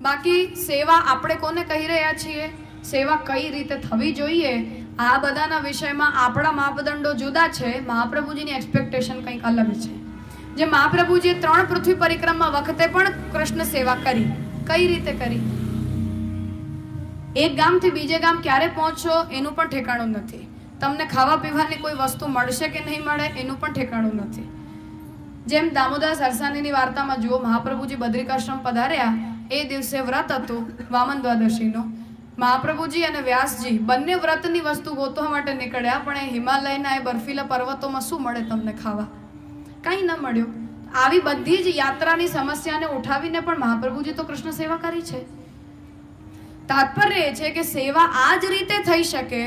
બાકી સેવા આપણે કોને કહી રહ્યા છીએ? સેવા કઈ રીતે થવી જોઈએ? આ બધાના વિષયમાં આપણા માપદંડો જુદા છે. મહાપ્રભુજીની એક્સપેક્ટેશન કંઈક અલગ છે. જે મહાપ્રભુજીએ ત્રણ પૃથ્વી પરિક્રમા વખતે પણ કૃષ્ણ સેવા કરી. કઈ રીતે કરી? એક ગામથી બીજે ગામ ક્યારે પહોંચશો એનું પણ ઠેકાણું નથી. તમને ખાવા પીવાની કોઈ વસ્તુ મળશે કે નહીં મળે એનું પણ ઠેકાણું નથી. જેમ દામોદર સરસાનીની વાર્તામાં જુઓ, મહાપ્રભુજી બદ્રિકાશ્રમ પધાર્યા. એ દિવસે વ્રત હતું, વામન દ્વાદશીનો. મહાપ્રભુજી અને વ્યાસજી બંને વ્રતની વસ્તુ ગોતવા માટે નીકળ્યા, પણ એ હિમાલયના એ બર્ફીલા પર્વતોમાં શું મળે તમને ખાવા? કંઈ ન મળ્યું. આવી બધી જ યાત્રાની સમસ્યાને ઉઠાવીને પણ મહાપ્રભુજી તો કૃષ્ણ સેવા કરી છે. તાત્પર્ય એ છે કે સેવા આ જ રીતે થઈ શકે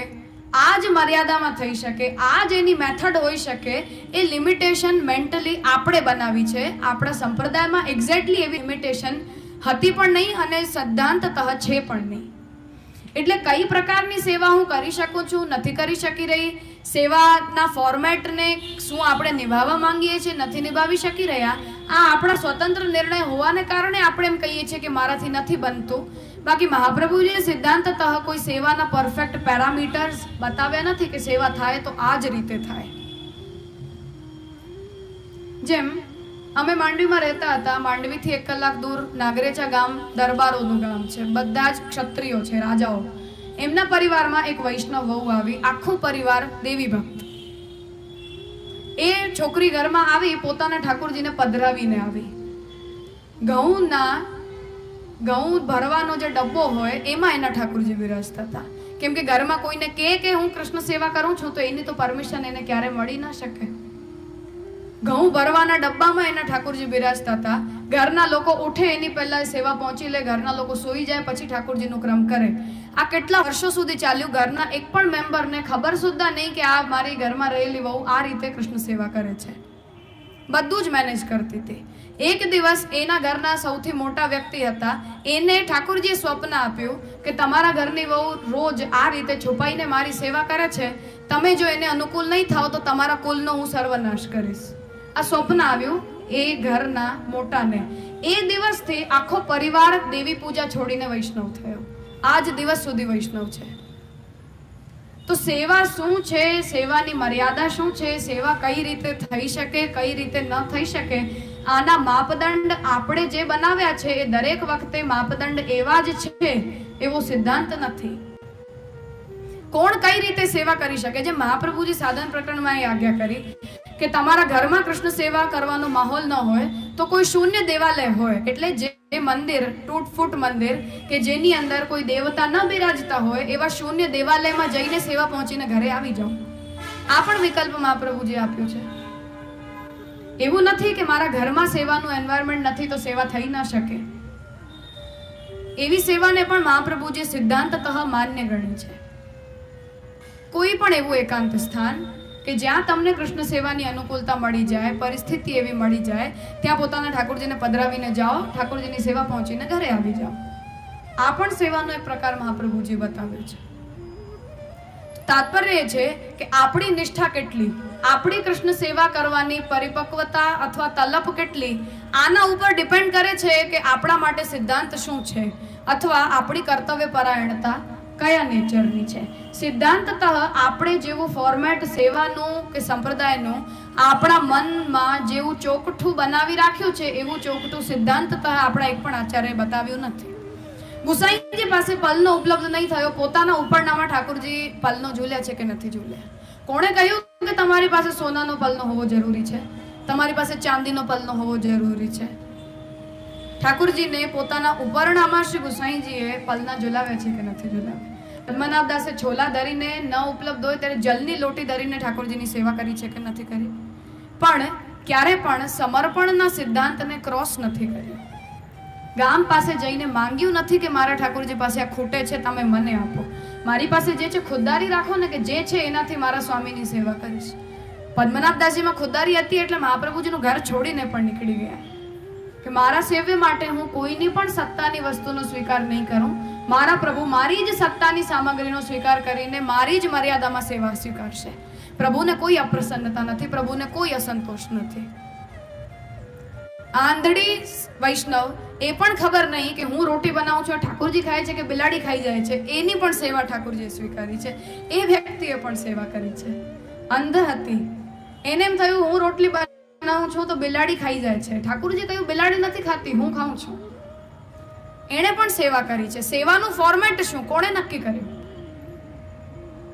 આ જ મર્યાદામાં થઈ શકે આ જ એની મેથડ હોઈ શકે, એ લિમિટેશન મેન્ટલી આપણે બનાવી છે. આપણા સંપ્રદાયમાં એક્ઝેક્ટલી એવી લિમિટેશન હતી પણ નહીં અને સિદ્ધાંતતઃ છે પણ નહીં. એટલે કઈ પ્રકારની સેવા હું કરી શકું છું, નથી કરી શકી રહી? સેવાના ફોર્મેટને શું આપણે નિભાવવા માંગીએ છીએ, નથી નિભાવી શકી રહ્યા? આ આપણા સ્વતંત્ર નિર્ણય હોવાને કારણે આપણે એમ કહીએ છીએ કે મારાથી નથી બનતું. બાકી મહાપ્રભુજીએ સિદ્ધાંતતઃ કોઈ સેવાના પરફેક્ટ પેરામીટર્સ બતાવ્યા નથી કે સેવા થાય તો આ જ રીતે થાય. જેમ અમે માંડવીમાં રહેતા હતા. માંડવીથી એક કલાક દૂર નાગરેચા ગામ, દરબારોનું ગામ છે. બધા જ ક્ષત્રિયો છે, રાજાઓ. એમના પરિવારમાં એક વૈષ્ણવ વહુ આવી. આખો પરિવાર દેવી ભક્ત. એ છોકરી ઘરમાં આવી, પોતાના ઠાકોરજીને પધરાવીને આવી. ઘઉંના, ઘઉં ભરવાનો જે ડબ્બો હોય, એમાં એના ઠાકોરજી બિરાજતા હતા. કેમ કે ઘરમાં કોઈને કહે કે હું કૃષ્ણ સેવા કરું છું, તો એની તો પરમિશન એને ક્યારે મળી ના શકે. ઘઉં ભરવાના ડબ્બામાં એના ઠાકોરજી બિરાજતા હતા. ઘરના લોકો ઉઠે, એની પહેલા સેવા પહોંચી લે, ઘરના લોકો સૂઈ જાય, પછી ઠાકોરજીનું ક્રમ કરે. આ કેટલા વર્ષો સુધી ચાલ્યું? ઘરના એક પણ મેમ્બરને ખબર સુદ્ધા નહીં કે આ મારી ઘરમાં રહેલી વહુ આ રીતે કૃષ્ણ સેવા કરે છે. બધું જ મેનેજ કરતી હતી. એક દિવસ એના ઘરના સૌથી મોટા વ્યક્તિ હતા. એને ઠાકોરજીએ સ્વપ્ન આપ્યું કે તમારા ઘરની વહુ રોજ આ રીતે છુપાઈને મારી સેવા કરે છે. તમે જો એને અનુકૂળ નહીં થાવ તો તમારા કુલનો હું સર્વનાશ કરીશ. આ સ્વપ્ન આવ્યું એ ઘરના મોટાને. એ દિવસથી આખો પરિવાર દેવી પૂજા છોડીને વૈષ્ણવ થયો. આજ દિવસ સુધી વૈષ્ણવ છે. તો સેવા શું છે? સેવાની મર્યાદા શું છે? સેવા કઈ રીતે થઈ શકે, કઈ રીતે ન થઈ શકે? આના માપદંડ આપણે જે બનાવ્યા છે એ દરેક વખતે માપદંડ એવા જ છે એવો સિદ્ધાંત નથી. કોણ કઈ રીતે સેવા કરી શકે? જે મહાપ્રભુજી સાધન પ્રકરણમાં એ આજ્ઞા કરી કે તમારા ઘરમાં કૃષ્ણ સેવા કરવાનો માહોલ ન હોય, તો કોઈ શૂન્ય દેવાલય હોય, એટલે જે મંદિર, તૂટફૂટ મંદિર, કે જેની અંદર કોઈ દેવતા ન બિરાજતા હોય, એવા શૂન્ય દેવાલયમાં જઈને સેવા પહોંચીને ઘરે આવી જાઓ. આ પણ વિકલ્પ મહાપ્રભુજી આપ્યો છે. એવું નથી કે મારા ઘરમાં સેવાનું એન્વાયરમેન્ટ નથી તો સેવા થઈ ના શકે. એવી સેવાને પણ મહાપ્રભુજી સિદ્ધાંતતઃ માન્ય ગણી છે. કોઈ પણ એવું એકાંત સ્થાન કે જ્યાં તમને કૃષ્ણ સેવાની અનુકૂળતા મળી જાય, પરિસ્થિતિ એવી મળી જાય, ત્યાં પોતાના ઠાકોરજીને પધરાવીને જાઓ, ઠાકોરજીની સેવા પહોંચીને ઘરે આવી જાઓ. આ પણ સેવાનો એક પ્રકાર મહાપ્રભુજી બતાવ્યો છે. તાત્પર્ય એ છે કે આપણી નિષ્ઠા કેટલી, આપણી કૃષ્ણ સેવા કરવાની પરિપક્વતા અથવા તલપ કેટલી, આના ઉપર ડિપેન્ડ કરે છે કે આપણા માટે સિદ્ધાંત શું છે, અથવા આપણી કર્તવ્ય પરાયણતા કયા નેચરની છે? સિદ્ધાંતતઃ આપણે જેવું ફોર્મેટ સેવાનું કે સંપ્રદાયનું આપણા મનમાં જેવું ચોકઠું બનાવી રાખ્યું છે, એવું ચોકઠું સિદ્ધાંતતઃ આપણા એક પણ આચાર્ય બતાવ્યું નથી. ગુસાઈજી પાસે પલનો ઉપલબ્ધ નહીં થયો, પોતાના ઉપરનામાં ઠાકોરજી પલનો ઝૂલ્યા છે કે નથી ઝૂલ્યા કોણે કહ્યું કે તમારી પાસે સોનાનો પલનો હોવો જરૂરી છે? તમારી પાસે ચાંદીનો પલનો હોવો જરૂરી છે? ઠાકુરજીને પોતાના ઉપરણામાં શ્રી ગુસાઈજીએ પલના ઝુલાવ્યા છે કે નથી ઝુલાવ્યા? પદ્મનાભ દાસે છોલા ધરીને ન ઉપલબ્ધ હોય ત્યારે જલની લોટી ધરીને ઠાકોરજીની સેવા કરી છે કે નથી કરી? પણ ક્યારે પણ સમર્પણના સિદ્ધાંતને ક્રોસ નથી કર્યો. ગામ પાસે જઈને માંગ્યું નથી કે મારા ઠાકોરજી પાસે આ ખૂટે છે, તમે મને આપો. મારી પાસે જે છે ખુદદારી રાખો ને કે જે છે એનાથી મારા સ્વામીની સેવા કરીશ. પદ્મનાભદાસજીમાં ખુદદારી હતી એટલે મહાપ્રભુજીનું ઘર છોડીને પણ નીકળી ગયા. કે મારા સેવ્ય માટે હું કોઈની પણ સત્તાની વસ્તુનો સ્વીકાર નહીં કરું. મારા પ્રભુ મારી જ સત્તાની સામગ્રીનો સ્વીકાર કરીને મારી જ મર્યાદામાં સેવા સ્વીકારશે. પ્રભુને કોઈ અપ્રસન્નતા નથી, પ્રભુને કોઈ અસંતોષ નથી. આંધળી વૈષ્ણવ, એ પણ ખબર નહીં કે હું રોટી બનાવું છું ઠાકોરજી ખાય છે કે બિલાડી ખાઈ જાય છે, એની પણ સેવા ઠાકોરજીએ સ્વીકારી છે. એ વ્યક્તિએ પણ સેવા કરી છે. અંધ હતી. એને એમ થયું, હું રોટલી બનાવું છું તો બિલાડી ખાઈ જાય છે. ઠાકુરજી કહ્યું, બિલાડી નથી ખાતી, હું ખાઉં છું. એણે પણ સેવા કરી છે. સેવાનું ફોર્મેટ શું? કોણે નક્કી કર્યું?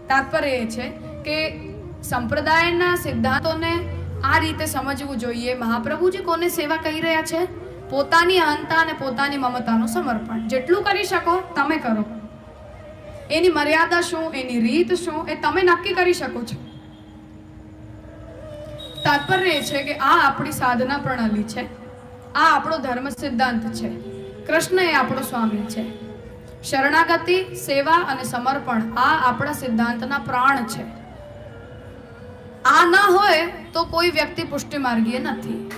તાત્પર્ય એ છે કે સંપ્રદાયના સિદ્ધાંતોને આ રીતે સમજવું જોઈએ. મહાપ્રભુજી કોને સેવા કહી રહ્યા છે? પોતાની અહંતા અને પોતાની મમતાનું સમર્પણ. જેટલું કરી શકો, તમે કરો. એની મર્યાદા શું? એની રીત શું? એ તમે નક્કી કરી શકો છો. તાત્પર્ય એ છે કે આ આપણી સાધના પ્રણાલી છે. આ આપણો ધર્મ સિદ્ધાંત છે. કૃષ્ણ એ આપણો સ્વામી છે. શરણાગતિ, સેવા અને સમર્પણ આ આપણા સિદ્ધાંતના પ્રાણ છે. આ ના હોય તો કોઈ વ્યક્તિ પુષ્ટિમાર્ગીય નથી.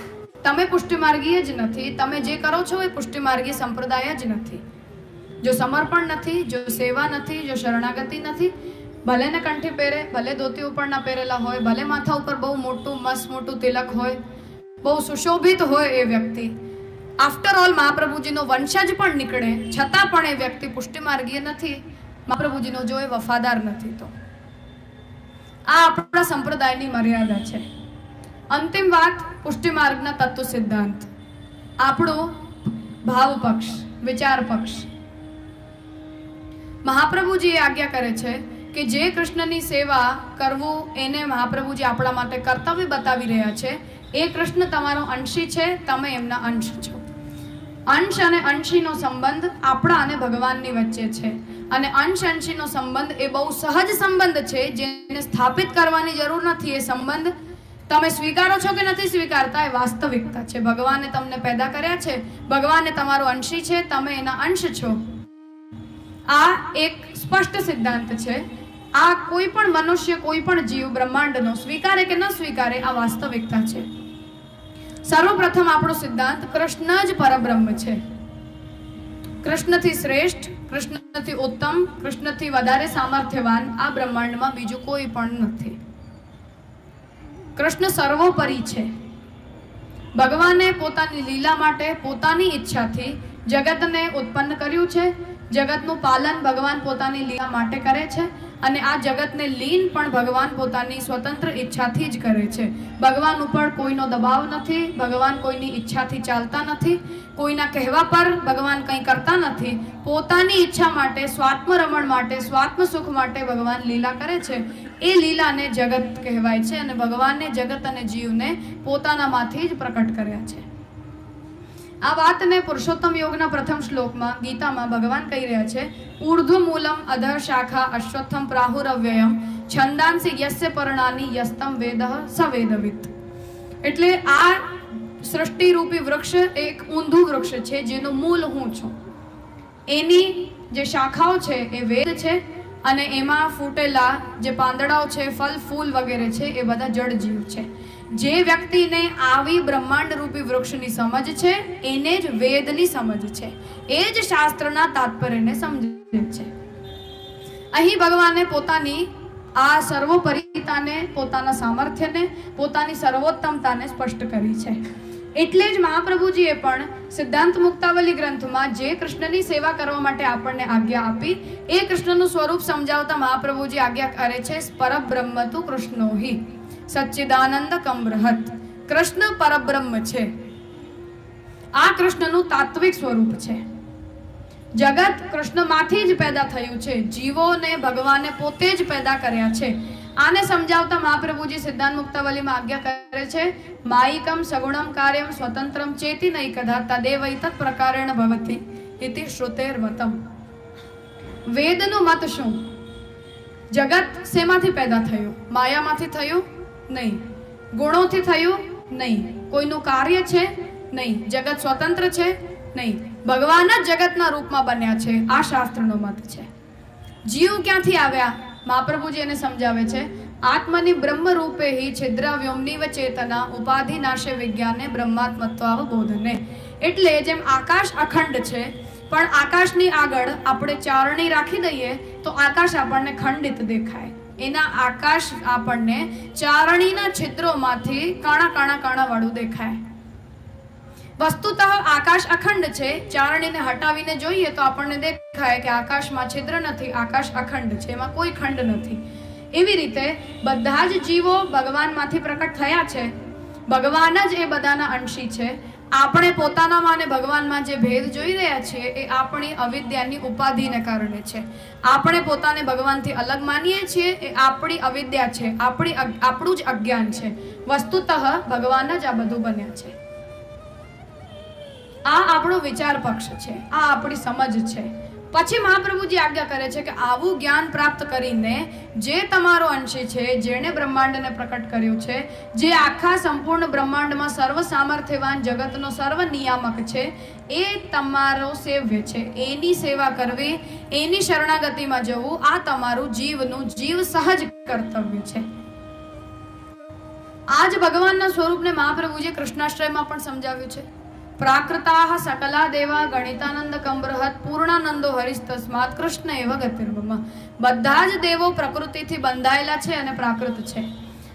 તમે પુષ્ટિમાર્ગીય જ નથી. તમે જે કરો છો એ પુષ્ટિમાર્ગીય સંપ્રદાય જ નથી. જો સમર્પણ નથી, જો સેવા નથી, જો શરણાગતિ નથી ભલે ને કંઠી પહેરે, ભલે ધોતી ઉપર ના પહેરેલા હોય, ભલે માથા ઉપર બહુ મોટું, મસ્ત મોટું તિલક હોય, બહુ સુશોભિત હોય એ વ્યક્તિ. આફ્ટર ઓલ મહાપ્રભુજીનો વંશજ પણ નીકળે. છતાં પણ એ વ્યક્તિ પુષ્ટિમાર્ગીય નથી. મહાપ્રભુજીનો જો એ વફાદાર નથી તો. આ આપણા સંપ્રદાયની મર્યાદા છે. અંતિમ વાત, પુષ્ટિમાર્ગના તત્વ સિદ્ધાંત. આપણો ભાવ પક્ષ, વિચાર પક્ષ. મહાપ્રભુજી એ આજ્ઞા કરે છે કે જે કૃષ્ણની સેવા કરવું એને મહાપ્રભુજી આપણા માટે કર્તવ્ય બતાવી રહ્યા છે, એ કૃષ્ણ તમારો અંશી છે, તમે એમના અંશ છો. અંશ અને અંશીનો સંબંધ આપણા અને ભગવાનની વચ્ચે છે. અને અંશ અંશીનો સંબંધ એ બહુ સહજ સંબંધ છે, જેને સ્થાપિત કરવાની જરૂર નથી. એ સંબંધ તમે સ્વીકારો છો કે નથી સ્વીકારતા, એ વાસ્તવિકતા છે. ભગવાને તમને પેદા કર્યા છે. ભગવાને તમારો અંશી છે, તમે એના અંશ છો. આ એક સ્પષ્ટ સિદ્ધાંત છે. આ કોઈ પણ મનુષ્ય, કોઈ પણ જીવ બ્રહ્માંડનો સ્વીકારે કે ન સ્વીકારે આ વાસ્તવિકતા છે. સર્વપ્રથમ આપણો સિદ્ધાંત કૃષ્ણ જ પરબ્રહ્મ છે. કૃષ્ણથી શ્રેષ્ઠ, કૃષ્ણથી ઉત્તમ, કૃષ્ણથી વધારે સામર્થ્યવાન આ બ્રહ્માંડમાં બીજું કોઈ પણ નથી. કૃષ્ણ સર્વોપરી છે. ભગવાને પોતાની લીલા માટે પોતાની ઈચ્છાથી જગતને ઉત્પન્ન કર્યું છે. જગતનું પાલન ભગવાન પોતાની લીલા માટે કરે છે. અને આ જગતને લીન પણ ભગવાન પોતાની સ્વતંત્ર ઈચ્છાથી જ કરે છે. ભગવાન ઉપર કોઈનો દબાવ નથી, ભગવાન કોઈની ઈચ્છાથી ચાલતા નથી, કોઈના કહેવા પર ભગવાન કંઈ કરતા નથી. પોતાની ઈચ્છા માટે સ્વાત્મ રમણ માટે સ્વાત્મ સુખ માટે ભગવાન લીલા કરે છે. એ લીલાને જગત કહેવાય છે અને ભગવાનને જગત અને જીવને પોતાનામાંથી જ પ્રકટ કર્યા છે. આ વાતને પુરુષોત્તમ યોગના પ્રથમ શ્લોકમાં ગીતામાં ભગવાન કહી રહ્યા છે ઉર્ધ્વ મૂલમ અધર શાખા અશ્વત્થમ પ્રાહુરવ્યયમ છંદાંસી યસ્ય પરણાની યસ્તમ વેદ સવેદવિત. એટલે આ સૃષ્ટિરૂપી વૃક્ષ એક ઊંધું વૃક્ષ છે, જેનું મૂળ હું છું. એની જે શાખાઓ છે એ વેદ છે અને એમાં ફૂટેલા જે પાંદડાઓ છે, ફલ, ફૂલ વગેરે છે, એ બધા જળજીવ છે. જે વ્યક્તિને આવી બ્રહ્માંડ રૂપી વૃક્ષની સમજ છે, એને જ વેદની સમજ છે. એ જ શાસ્ત્રના તાત્પર્યને સમજે છે. અહીં ભગવાને પોતાની, આ સર્વોપરિતાને, પોતાના સામર્થ્યને, પોતાની સર્વોત્તમતાને સ્પષ્ટ કરી છે. એટલે જ મહાપ્રભુજીએ પણ સિદ્ધાંત મુક્તાવલી ગ્રંથમાં જે કૃષ્ણની સેવા કરવા માટે આપણને આજ્ઞા આપી, એ કૃષ્ણનું સ્વરૂપ સમજાવતા મહાપ્રભુજી આજ્ઞા કરે છે, પરબ્રહ્મ તું કૃષ્ણોહી. સચ્ચિદાનંદ કમૃહત કૃષ્ણ પરબ્રહ્મ છે. આ કૃષ્ણનું તાત્વિક સ્વરૂપ છે. જગત કૃષ્ણમાંથી જ પેદા થયું છે. જીવોને ભગવાને પોતે જ પેદા કર્યા છે. આને સમજાવતા મહાપ્રભુજી સિદ્ધાંત મુક્તાવલીમાં આજ્ઞા કરે છે, માયિકમ સગુણમ કાર્યમ સ્વતંત્રમ ચેતી નહીં કદા તદેવ તત્ પ્રકારેણ ભવતી ઇતિ શ્રુતેર્વતમ વેદનું મત શું? જગત શેમાંથી પેદા થયું? માયામાંથી થયું? નહીં. ગુણોથી થયું નહીં. કોઈનું કાર્ય છે? નહીં. જગત સ્વતંત્ર છે? નહીં. ભગવાન જ જગતના રૂપમાં બન્યા છે. આ શાસ્ત્રનો મત છે. જીવ ક્યાંથી આવ્યા? મહાપ્રભુજી એને સમજાવે છે. આત્મની બ્રહ્મ રૂપે હિ છિદ્ર વ્યોમનીવ ચેતના ઉપાધિ નાશે વિજ્ઞાને બ્રહ્માત્મત્વ બોધને એટલે જેમ આકાશ અખંડ છે, પણ આકાશની આગળ આપણે ચારણી રાખી દઈએ, તો આકાશ આપણને ખંડિત દેખાય. એના આકાશ આપણને ચારણીના છિદ્રોમાંથી કાણા કાણા કાણા વાળું દેખાય. વસ્તુતઃ આકાશ અખંડ છે. ચારણીને હટાવીને જોઈએ તો આપણને દેખાય કે આકાશમાં છિદ્ર નથી, આકાશ અખંડ છે. એમાં કોઈ ખંડ નથી. એવી રીતે બધા જ જીવો ભગવાનમાંથી પ્રકટ થયા છે. ભગવાન જ એ બધાના અંશી છે. આપણે પોતાનામાં અને ભગવાનમાં જે ભેદ જોઈ રહ્યા છીએ, એ આપણી અવિદ્યાની ઉપાધિને કારણે છે. આપણે પોતાને ભગવાનથી અલગ માનીએ છીએ, એ આપણી અવિદ્યા છે. આપણી આપણું જ અજ્ઞાન છે. વસ્તુતઃ ભગવાન જ આ બધું બન્યા છે. આ આપણો વિચાર પક્ષ છે. આ આપણી સમજ છે. પછી મહાપ્રભુજી આજ્ઞા કરે છે કે આવું જ્ઞાન પ્રાપ્ત કરીને જે તમારો અંશી છે, જેણે બ્રહ્માંડને પ્રકટ કર્યું છે, જે આખા સંપૂર્ણ બ્રહ્માંડમાં સર્વ સામર્થ્યવાન જગતનો સર્વ નિયામક છે, એ તમારો સેવ્ય છે. એની સેવા કરવી, એની શરણાગતિમાં જવું, આ તમારું જીવનું જીવ સહજ કર્તવ્ય છે. આજ ભગવાનના સ્વરૂપને મહાપ્રભુજી કૃષ્ણાશ્રયમાં પણ સમજાવ્યું છે. પ્રાકૃતાહ સકલા દેવા ગણિતાનંદ કમ્બરહત પૂર્ણાનંદો હરિસ્તસ્માત કૃષ્ણ એવ ગતિર્મમ બધા જ દેવો પ્રકૃતિથી બંધાયેલા છે અને પ્રાકૃત છે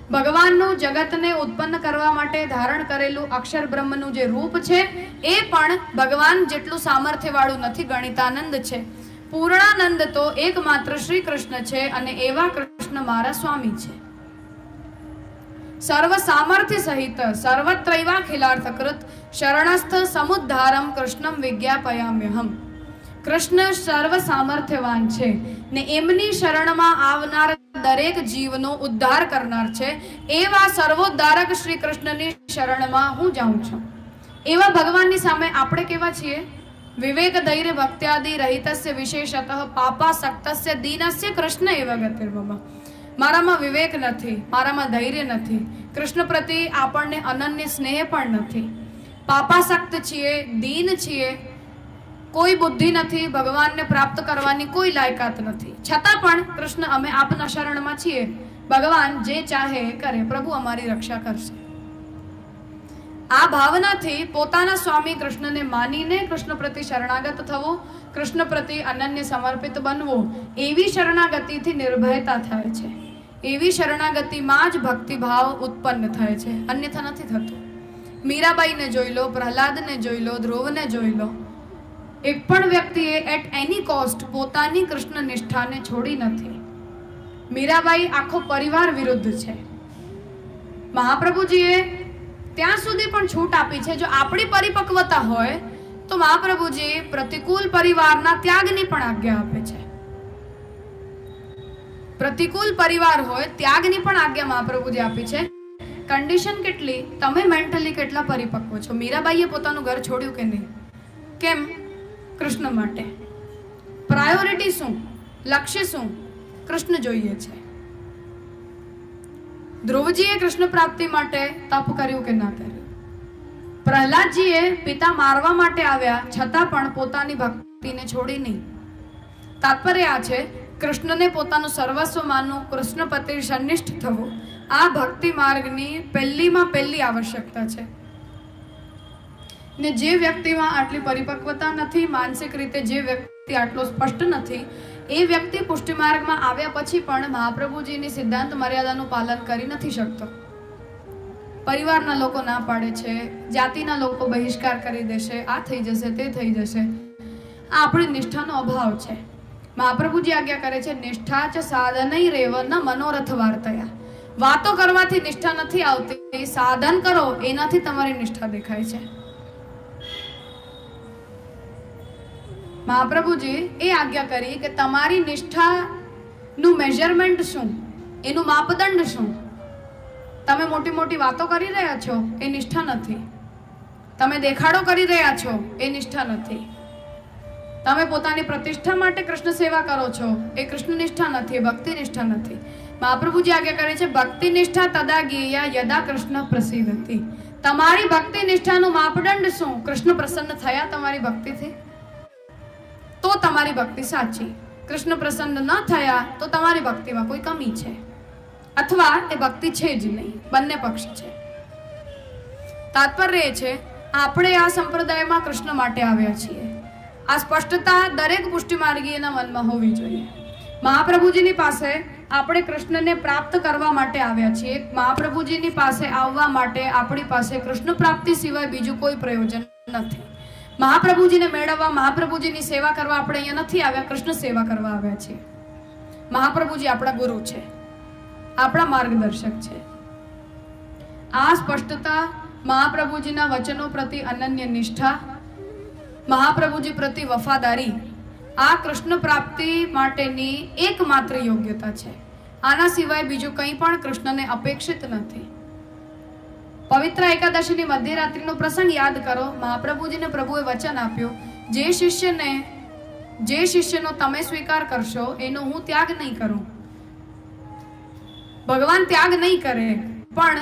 ભગવાનનું જગતને ઉત્પન્ન કરવા માટે ધારણ કરેલું અક્ષર બ્રહ્મનું જે રૂપ છે એ પણ ભગવાન જેટલું સામર્થ્યવાળું નથી ગણિતાનંદ છે પૂર્ણાનંદ તો એકમાત્ર શ્રી કૃષ્ણ છે અને એવા કૃષ્ણ મારા સ્વામી છે સર્વ સામર્થ્ય સહિત સર્વત્રૈવાખિલાર્થકૃત શરણસ્થ સમુદ્ધારમ કૃષ્ણમ વિજ્ઞાપયામ્યહમ. કૃષ્ણ સર્વ સામર્થ્યવાન છે ને એમની શરણમાં આવનાર દરેક જીવનો ઉદ્ધાર કરનાર છે. એવા સર્વોદ્ધારક શ્રી કૃષ્ણની શરણમાં હું જાઉં છું. એવા ભગવાનની સામે આપણે કેવા છીએ? વિવેક ધૈર્ય ભક્ત્યાદિ રહિતસ્ય વિશેષતઃ પાપા સક્તસ્ય દીનસ્ય કૃષ્ણ એવા ગતિર્મમ મારામાં વિવેક નથી, મારામાં ધૈર્ય નથી. કૃષ્ણ પ્રત્યે આપણને અનન્ય સ્નેહ પણ નથી. પાપાસક્ત છીએ, દીન છીએ. કોઈ બુદ્ધિ નથી, ભગવાનને પ્રાપ્ત કરવાની કોઈ લાયકાત નથી. છતાં પણ કૃષ્ણ અમે આપના શરણમાં છીએ. ભગવાન જે ચાહે કરે, પ્રભુ અમારી રક્ષા કરશે. આ ભાવનાથી પોતાના સ્વામી કૃષ્ણને માનીને કૃષ્ણ પ્રતિ શરણાગત થવું, કૃષ્ણ પ્રત્યે અનન્ય સમર્પિત બનવું, એવી શરણાગતિથી નિર્ભયતા થાય છે. એવી શરણાગતિમાં જ ભક્તિભાવ ઉત્પન્ન થાય છે. અન્યથા નથી થતું. મીરાબાઈને જોઈ લો, પ્રહલાદને જોઈ લો, ધ્રુવને જોઈ લો. એક પણ વ્યક્તિએ એટ એની કોસ્ટ પોતાની કૃષ્ણ નિષ્ઠાને છોડી નથી. મીરાબાઈ આખો પરિવાર વિરુદ્ધ છે. મહાપ્રભુજીએ ત્યાં સુધી પણ છૂટ આપી છે. જો આપણી પરિપક્વતા હોય, તો મહાપ્રભુજી પ્રતિકૂળ પરિવારના ત્યાગની પણ આજ્ઞા આપે છે. પ્રતિકૂલ પરિવાર હોય, ત્યાગની પણ આજ્ઞા મહાપ્રભુજી આપી છે. કન્ડિશન કેટલી? તમે મેન્ટલી કેટલા પરિપક્વ છો? મીરાબાઈએ પોતાનું ઘર છોડ્યું કે નહીં? કેમ? કૃષ્ણ માટે. પ્રાયોરિટી શું? લક્ષ્ય શું? કૃષ્ણ જોઈએ છે. ધ્રુવજીએ કૃષ્ણ પ્રાપ્તિ માટે તપ કર્યું કે ના કર્યું? પ્રહલાદજીએ પિતા મારવા માટે આવ્યા, છતાં પણ પોતાની ભક્તિને છોડી નહીં. તાત્પર્ય આ છે કૃષ્ણને પોતાનું સર્વસ્વ માનવું કૃષ્ણ પ્રત્યે સન્નિષ્ઠ થવું. આ ભક્તિ માર્ગની પહેલીમાં પહેલી આવશ્યકતા છે. ને જે વ્યક્તિમાં આટલી પરિપક્વતા નથી, માનસિક રીતે જે વ્યક્તિ આટલો સ્પષ્ટ નથી, એ વ્યક્તિ પુષ્ટિ માર્ગમાં આવ્યા પછી પણ મહાપ્રભુજીની સિદ્ધાંત મર્યાદાનું પાલન કરી નથી શકતો. પરિવારના લોકો ના પાડે છે, જાતિના લોકો બહિષ્કાર કરી દેશે, આ થઈ જશે, તે થઈ જશે. આ આપણી નિષ્ઠાનો અભાવ છે. મહાપ્રભુજી આજ્ઞા કરે છે, નિષ્ઠા ચ સાધનય રેવ મનોરથ વાર્તયા. વાતો કરવાથી નિષ્ઠા નથી આવતી, સાધન કરો, એનાથી તમારી નિષ્ઠા દેખાય છે. મહાપ્રભુજી એ આજ્ઞા કરી કે તમારી નિષ્ઠાનું મેઝરમેન્ટ શું? એનું માપદંડ શું? તમે મોટી મોટી વાતો કરી રહ્યા છો, એ નિષ્ઠા નથી. તમે દેખાડો કરી રહ્યા છો, એ નિષ્ઠા નથી. તમે પોતાની પ્રતિષ્ઠા માટે કૃષ્ણ સેવા કરો છો. એ કૃષ્ણ નિષ્ઠા નથી ભક્તિ નિષ્ઠા નથી. મહાપ્રભુજી આજ્ઞા કરે છે ભક્તિ નિષ્ઠા તદા ગેયા યદા કૃષ્ણ પ્રસિદ્ધતી તમારી ભક્તિ નિષ્ઠાનું માપદંડ શું? કૃષ્ણ પ્રસન્ન થયા તમારી ભક્તિથી? તો તમારી ભક્તિ સાચી. કૃષ્ણ પ્રસન્ન ન થયા તો તમારી ભક્તિમાં કોઈ કમી છે. અથવા એ ભક્તિ છે જ નહીં. બંને પક્ષ છે. તાત્પર્ય છે, આપણે આ સંપ્રદાયમાં કૃષ્ણ માટે આવ્યા છીએ. આ સ્પષ્ટતા દરેક પુષ્ટિમાર્ગીના મનમાં હોવી જોઈએ. મહાપ્રભુજીની પાસે આપણે કૃષ્ણને પ્રાપ્ત કરવા માટે આવ્યા છીએ. મહાપ્રભુજીની પાસે આવવા માટે આપણી પાસે કૃષ્ણ પ્રાપ્તિ સિવાય બીજું કોઈ પ્રયોજન નથી. મહાપ્રભુજીને મેળવવા, મહાપ્રભુજીની સેવા કરવા આપણે અહીંયા નથી આવ્યા. કૃષ્ણ સેવા કરવા આવ્યા છીએ મહાપ્રભુજી આપણા ગુરુ છે. આપણા માર્ગદર્શક છે. આ સ્પષ્ટતા મહાપ્રભુજીના વચનો પ્રતિ અનન્ય નિષ્ઠા મહાપ્રભુજી પ્રતિ વફાદારી આ કૃષ્ણ પ્રાપ્તિ માટેની એકમાત્ર યોગ્યતા છે. આના સિવાય બીજું કંઈ પણ કૃષ્ણને અપેક્ષિત નથી. પવિત્ર એકાદશીની મધ્યરાત્રિનો પ્રસંગ યાદ કરો. મહાપ્રભુજીને પ્રભુએ વચન આપ્યું, જે શિષ્યને, જે શિષ્યનો તમે સ્વીકાર કરશો, એનો હું ત્યાગ નહીં કરું. ભગવાન ત્યાગ નહીં કરે, પણ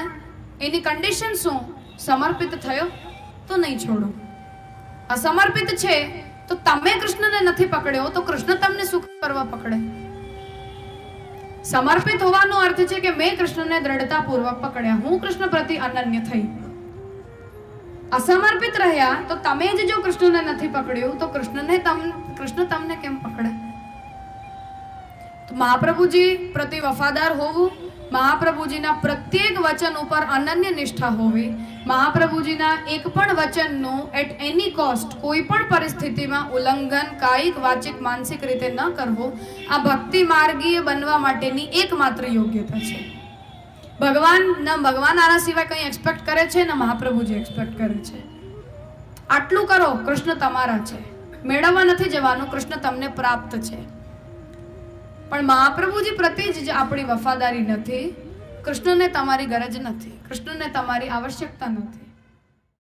એની કન્ડિશન શું? સમર્પિત થયો? તો નહીં છોડો. અસમર્પિત છે, તો તમે કૃષ્ણને નથી પકડ્યો, તો કૃષ્ણ તમને શું કરવા પકડે? સમર્પિત હોવાનો અર્થ છે કે મેં કૃષ્ણને દ્રઢતાપૂર્વક પકડ્યા, હું કૃષ્ણ પ્રતિ અનન્ય થઈ. અસમર્પિત રહ્યા, તો તમે જ જો કૃષ્ણને નથી પકડ્યું, તો કૃષ્ણને તમ, કૃષ્ણ તમને કેમ પકડે? મહાપ્રભુજી પ્રતિ વફાદાર હોવું મહાપ્રભુજીના પ્રત્યેક વચન ઉપર અનન્ય નિષ્ઠા હોવી, મહાપ્રભુજીના એક પણ વચનનું એટ એની કોસ્ટ કોઈ પણ પરિસ્થિતિમાં ઉલ્લંઘન, કાયિક, વાચિક, માનસિક રીતે ન કરવું, આ ભક્તિ માર્ગીય બનવા માટેની એકમાત્ર યોગ્યતા છે. ભગવાન ન ભગવાન આના સિવાય કંઈ એક્સપેક્ટ કરે છે, ને મહાપ્રભુજી એક્સપેક્ટ કરે છે. આટલું કરો, કૃષ્ણ તમારા છે. મેળવવા નથી જવાનું, કૃષ્ણ તમને પ્રાપ્ત છે. પણ મહાપ્રભુજી પ્રત્યે જ આપણી વફાદારી નથી. કૃષ્ણને તમારી ગરજ નથી. કૃષ્ણને તમારી આવશ્યકતા નથી.